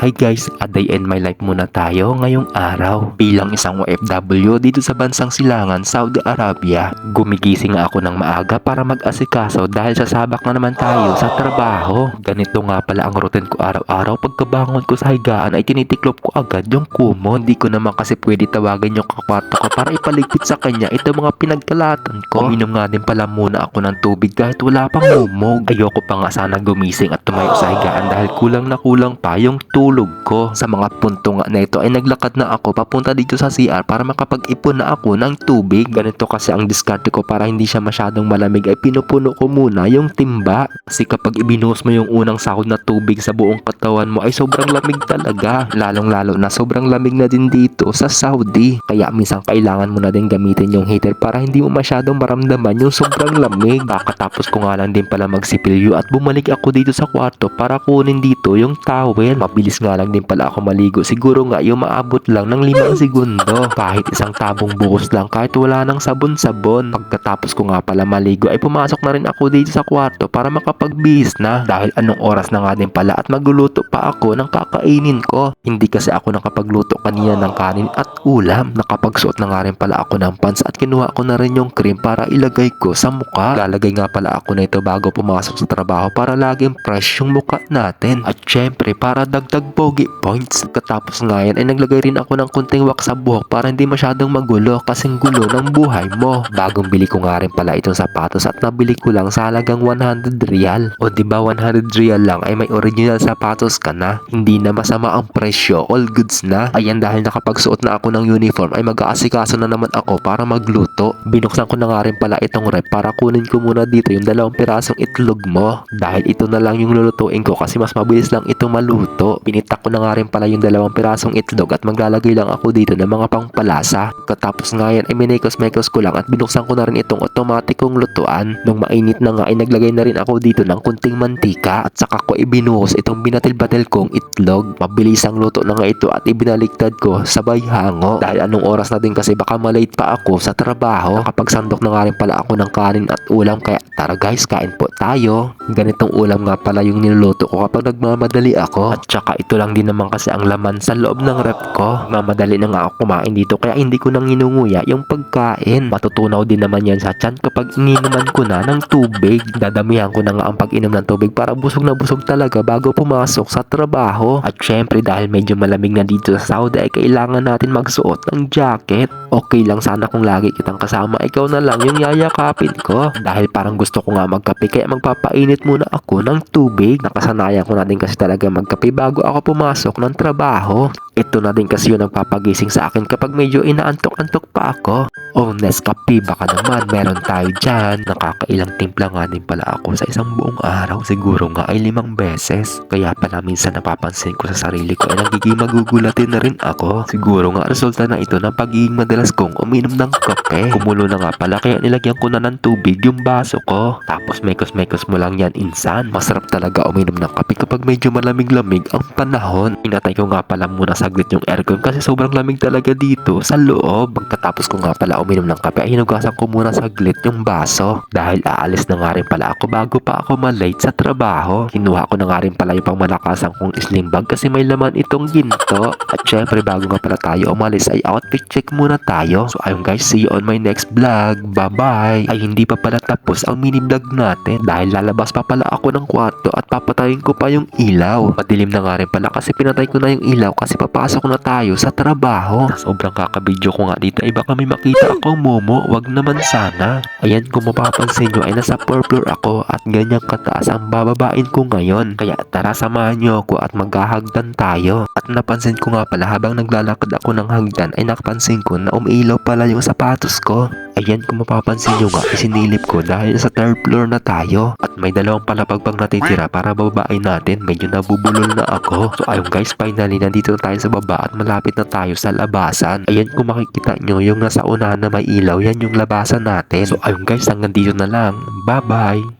Hi guys, a day in my life muna tayo ngayong araw. Bilang isang OFW dito sa bansang Silangan, Saudi Arabia, gumigising ako ng maaga para mag-asikaso dahil sasabak na naman tayo sa trabaho. Ganito nga pala ang routine ko araw-araw. Pagkabangon ko sa higaan ay tinitiklop ko agad yung kumo. Hindi ko naman kasi pwede tawagan yung kakwarto ko para ipaligpit sa kanya ito mga pinagkalatan ko. Uminom nga din pala muna ako ng tubig kahit wala pang humog. Ayoko pa nga sana gumising at tumayo sa higaan dahil kulang na kulang pa yung tulog ko. Sa mga punto nga na ito ay naglakad na ako papunta dito sa CR para makapag-ipon na ako ng tubig. Ganito kasi ang diskarte ko para hindi siya masyadong malamig ay pinupuno ko muna yung timba. Kasi kapag ibinuhos mo yung unang sahod na tubig sa buong katawan mo ay sobrang lamig talaga. Lalong lalo na sobrang lamig na din dito sa Saudi. Kaya minsan kailangan mo na din gamitin yung heater para hindi mo masyadong maramdaman yung sobrang lamig. Kakatapos ko nga lang din pala magsipilyo at bumalik ako dito sa kwarto para kunin dito yung towel. Mabilis nga lang din pala ako maligo. Siguro nga yung maabot lang ng limang segundo. Kahit isang tabong buhos lang kahit wala nang sabon-sabon. Pagkatapos ko nga pala maligo ay pumasok na rin ako dito sa kwarto para makapagbihis na. Dahil anong oras na nga din pala at magluluto pa ako ng kakainin ko. Hindi kasi ako nakapagluto kanina ng kanin at ulam. Nakapagsuot na nga rin pala ako ng pants at kinuha ko na rin yung cream para ilagay ko sa mukha. Lalagay nga pala ako na ito bago pumasok sa trabaho para laging fresh yung mukha natin. At syempre para dagdag pogi points. Katapos nga yan ay naglagay rin ako ng kunting wax sa buhok para hindi masyadong magulo kasing gulo ng buhay mo. Bagong bili ko nga rin pala itong sapatos at nabili ko lang sa halagang 100 real. O di ba 100 real lang ay may original sapatos ka na. Hindi na masama ang presyo, all goods na. Ayan dahil nakapagsuot na ako ng uniform ay mag-aasikaso na naman ako para magluto. Binuksan ko na nga rin pala itong rep para kunin ko muna dito yung dalawang pirasong itlog mo. Dahil ito na lang yung lulutuin ko kasi mas mabilis lang ito maluto. Pinitak ko na nga rin pala yung dalawang pirasong itlog at maglalagay lang ako dito ng mga pangpalasa. Katapos nga yan ay minekos-mekos ko lang at binuksan ko na rin itong otomatikong lutuan. Nung mainit na nga ay naglagay na rin ako dito ng kunting mantika at saka ko ibinuhos itong binatil-batil kong itlog. Mabilis ang luto na nga ito at ibinaliktad ko sabay hango. Dahil anong oras na din kasi baka malate pa ako sa trabaho. Nakapagsandok na nga rin pala ako ng kanin at ulam kaya tara guys kain po tayo. Ganitong ulam nga pala yung niluluto ko kapag nagmamadali ako. At saka ito lang din naman kasi ang laman sa loob ng rep ko. Mamadali na nga ako kumain dito kaya hindi ko nang inunguya yung pagkain. Matutunaw din naman yan sa tiyan kapag ininuman ko na ng tubig. Dadamihan ko na nga ang pag-inom ng tubig para busog na busog talaga bago pumasok sa trabaho. At syempre dahil medyo malamig na dito sa Saudi ay kailangan natin magsuot ng jacket. Okay lang sana kung lagi kitang kasama ikaw na lang yung yayakapin ko. Dahil parang gusto ko nga magkape kaya magpapainit muna ako ng tubig. Nakasanayan ko na din kasi talaga magkape bago ako pumasok ng trabaho. Ito na din kasi yung nagpapagising sa akin kapag medyo inaantok-antok pa ako. Oh, Nescafe, baka naman meron tayo dyan. Nakakailang timpla nga din pala ako sa isang buong araw. Siguro nga ay limang beses. Kaya pala minsan napapansin ko sa sarili ko ay nagiging magugulatin na rin ako. Siguro nga resulta na ito ng pagiging madalas kong uminom ng kape. Kumulo na nga pala kaya nilagyan ko na ng tubig yung baso ko. Tapos mekos-mekos mo lang yan insan. Masarap talaga uminom ng kape kapag medyo malamig-lamig ang panahon. Inatay ko nga pala muna saglit yung aircon kasi sobrang lamig talaga dito sa loob. Pagkatapos ko nga pala uminom ng kape ay hinugasan ko muna saglit yung baso. Dahil aalis na nga rin pala ako bago pa ako malate sa trabaho. Kinuha ko na nga rin pala yung pangmalakasan kong slim bag kasi may laman itong ginto. At syempre bago nga pala tayo umalis ay outfit check muna tayo. So ayun guys, see you on my next vlog. Bye bye. Ay hindi pa pala tapos ang mini vlog natin dahil lalabas pa pala ako ng kwarto at papatayin ko pa yung ilaw. Madilim na nga rin pala kasi pinatay ko na yung ilaw kasi papasok na tayo sa trabaho. Sobrang kakabidyo ko nga dito ay baka may makita akong momo. Wag naman sana. Ayan kung mapapansin nyo ay nasa 4 floor ako at ganyang kataas ang bababain ko ngayon. Kaya tara samahan nyo ako at maghahagdan tayo. At napansin ko nga pala habang naglalakad ako ng hagdan ay napansin ko na umiilaw pala yung sapatos ko. Ayan kung mapapansin nyo nga isinilip ko dahil sa third floor na tayo. At may dalawang palapag pang natitira para bababain natin. Medyo nabubulol na ako. So ayun guys finally nandito na tayo sa baba at malapit na tayo sa labasan. Ayan kung makikita nyo yung nasa unahan na may ilaw yan yung labasan natin. So ayun guys hanggang dito na lang. Bye bye